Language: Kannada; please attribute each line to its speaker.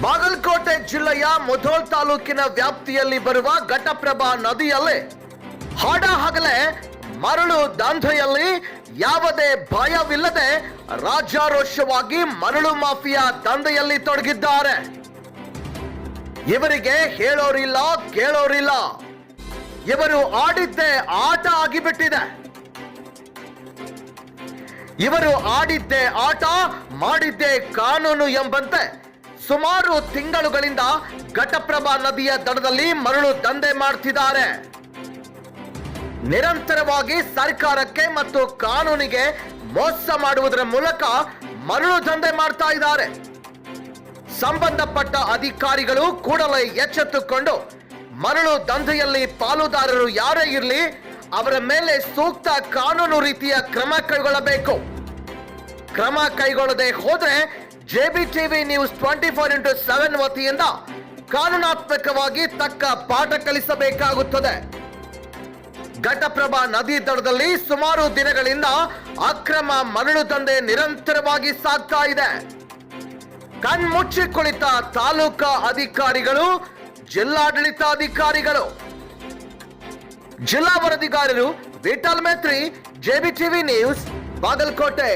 Speaker 1: ಬಾಗಲಕೋಟೆ ಜಿಲ್ಲೆಯ ಮುಧೋಳ್ ತಾಲೂಕಿನ ವ್ಯಾಪ್ತಿಯಲ್ಲಿ ಬರುವ ಘಟಪ್ರಭಾ ನದಿಯಲ್ಲಿ ಹಾಡ ಹಗಲೇ ಮರಳು ದಂಧೆಯಲ್ಲಿ ಯಾವುದೇ ಭಯವಿಲ್ಲದೆ ರಾಜಾರೋಷವಾಗಿ ಮರಳು ಮಾಫಿಯಾ ದಂಧೆಯಲ್ಲಿ ತೊಡಗಿದ್ದಾರೆ. ಇವರಿಗೆ ಹೇಳೋರಿಲ್ಲ, ಕೇಳೋರಿಲ್ಲ. ಇವರು ಆಡಿದ್ದೇ ಆಟ ಆಗಿಬಿಟ್ಟಿದೆ. ಇವರು ಆಡಿದ್ದೇ ಆಟ, ಮಾಡಿದ್ದೇ ಕಾನೂನು ಎಂಬಂತೆ ಸುಮಾರು ತಿಂಗಳುಗಳಿಂದ ಘಟಪ್ರಭಾ ನದಿಯ ದಡದಲ್ಲಿ ಮರಳು ದಂಧೆ ಮಾಡ್ತಿದ್ದಾರೆ. ನಿರಂತರವಾಗಿ ಸರ್ಕಾರಕ್ಕೆ ಮತ್ತು ಕಾನೂನಿಗೆ ಮೋಸ ಮಾಡುವುದರ ಮೂಲಕ ಮರಳು ದಂಧೆ ಮಾಡ್ತಾ ಇದ್ದಾರೆ. ಸಂಬಂಧಪಟ್ಟ ಅಧಿಕಾರಿಗಳು ಕೂಡಲೇ ಎಚ್ಚೆತ್ತುಕೊಂಡು ಮರಳು ದಂಧೆಯಲ್ಲಿ ಪಾಲುದಾರರು ಯಾರೇ ಇರಲಿ, ಅವರ ಮೇಲೆ ಸೂಕ್ತ ಕಾನೂನು ರೀತಿಯ ಕ್ರಮ ಕೈಗೊಳ್ಳಬೇಕು. ಕ್ರಮ ಕೈಗೊಳ್ಳದೆ ಹೋದ್ರೆ JB TV news twenty four into seven ವತಿಯಿಂದ ಕಾನೂನಾತ್ಮಕವಾಗಿ ತಕ್ಕ ಪಾಠ ಕಲಿಸಬೇಕಾಗುತ್ತದೆ. ಘಟಪ್ರಭಾ ನದಿ ದಡದಲ್ಲಿ ಸುಮಾರು ದಿನಗಳಿಂದ ಅಕ್ರಮ ಮರಳು ದಂಧೆ ನಿರಂತರವಾಗಿ ಸಾಗ್ತಾ ಇದೆ. ಕಣ್ಮುಚ್ಚಿ ಕುಳಿತ ತಾಲೂಕಾ ಅಧಿಕಾರಿಗಳು, ಜಿಲ್ಲಾಡಳಿತಾಧಿಕಾರಿಗಳು, ಜಿಲ್ಲಾ ವರದಿಗಾರರು Vithal Metri JB TV news, Bagalkote.